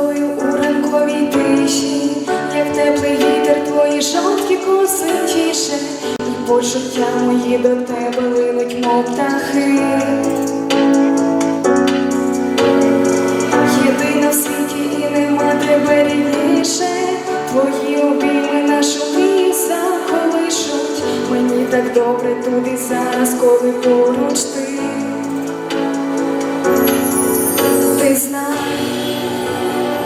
тобою у ранковій тиші, як теплий вітер, твої жовті коси тіше, і почуття мої до тебе линуть, мов птахи. Єдина в світі і нема тебе рідніше, твої обійми нашу мрію заколишуть. Мені так добре тут і зараз, коли поруч. Ти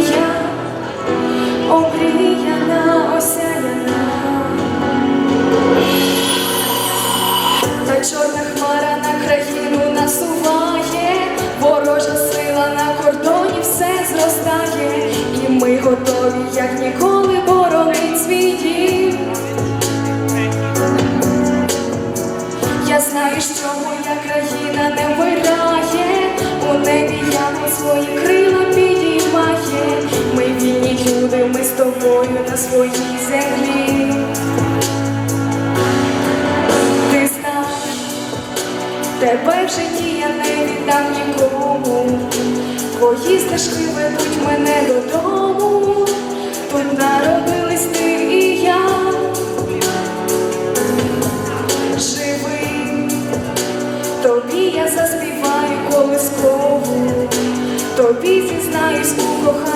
я, чорна хмара на країну насуває, ворожа сила на кордоні все зростає, і ми готові, як ніколи, боронить свій дім. Я знаю, що моя країна не вмирає, у небі ясно свої крила підіймає. Ми вільні люди, ми з тобою на своїй землі. Тебе в житті я не віддам нікому. Твої стежки ведуть мене додому. Тут народились ти і я. Живи, тобі я заспіваю колискову, тобі зізнаюсь у коханні.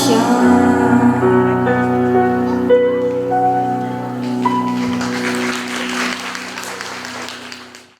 想。